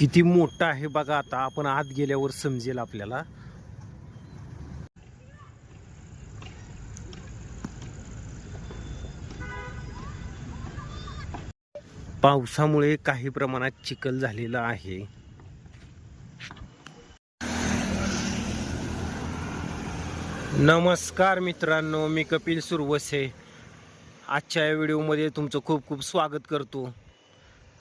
किती मोठा आहे बघा आता. आपण आत गेल्यावर समजेल आपल्याला. पावसामुळे काही प्रमाणात चिखल झालेला आहे. नमस्कार मित्रांनो मी कपिल सुरवसे. आजच्या या व्हिडिओमध्ये तुमचं खूप खूप स्वागत करतो.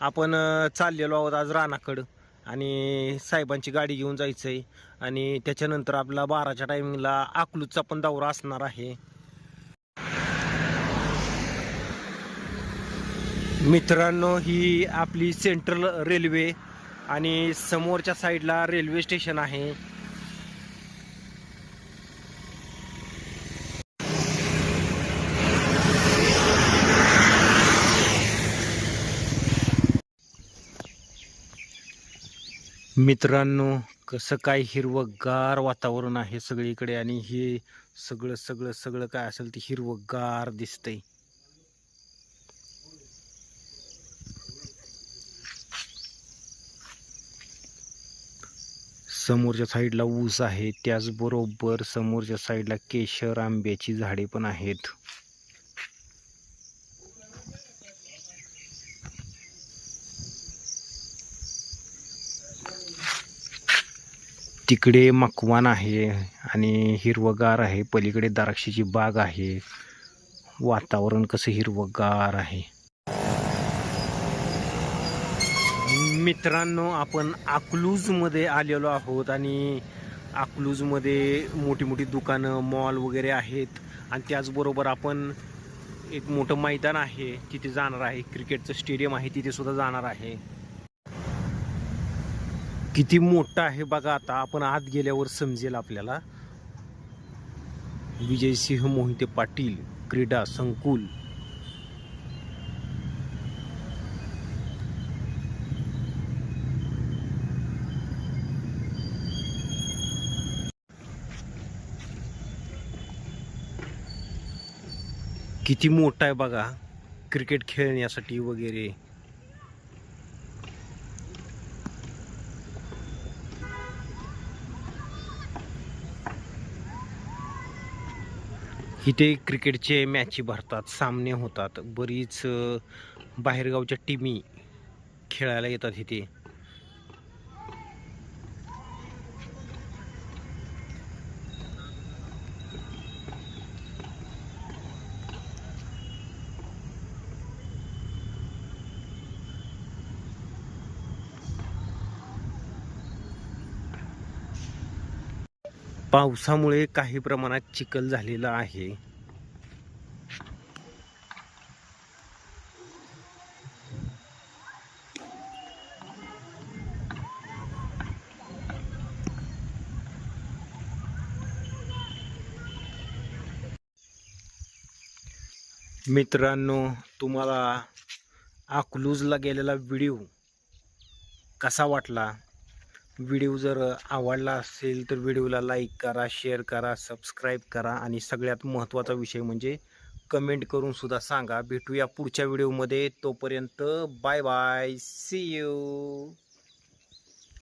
आपण चाललेलो आहोत आज रानाकडं. आणि साहेबांची गाडी घेऊन जायचं आहे आणि त्याच्यानंतर आपला बाराच्या टायमिंगला अकलूजचा पण दौरा असणार आहे. मित्रांनो ही आपली सेंट्रल रेल्वे आणि समोरच्या साईडला रेल्वे स्टेशन आहे. मित्रांनो कसं काय हिरवंगार वातावरण आहे सगळीकडे आणि हे सगळं सगळं सगळं काय असेल ते हिरवंगार दिसतंय. समोरच्या साईडला ऊस आहे त्याचबरोबर समोरच्या साईडला केशर आंब्याची झाडे पण आहेत. तिकडे मकवान आहे आणि हिरवगार आहे. पलीकडे द्राक्षाची बाग आहे. वातावरण कसं हिरवगार आहे. मित्रांनो आपण अकलूजमध्ये आलेलो आहोत आणि अकलूजमध्ये मोठी मोठी दुकानं मॉल वगैरे आहेत. आणि त्याचबरोबर आपण एक मोठं मैदान आहे. तिथे जाणार आहे. क्रिकेटचं स्टेडियम आहे. तिथे सुद्धा जाणार आहे. किती मोठं आहे बघा आता. आपण आत गेल्यावर समजेल आपल्याला. विजयसिंह मोहिते पाटील क्रीडा संकुल. किती मोठा आहे बघा. क्रिकेट खेळण्यासाठी वगैरे. इथे क्रिकेटचे मॅची भरतात सामने होतात. बरीच बाहेरगावच्या टीमी खेळायला येतात इथे. पावसामुळे काही प्रमाणात चिखल झालेला आहे. मित्रांनो तुम्हाला अकलूजला गेलेला व्हिडिओ कसा वाटला? व्हिडिओ जर आवडला असेल तर व्हिडिओला लाईक करा शेअर करा सबस्क्राईब करा आणि सगळ्यात महत्त्वाचा विषय म्हणजे कमेंट करून सुद्धा सांगा. भेटूया पुढच्या व्हिडिओमध्ये. तोपर्यंत बाय बाय. C you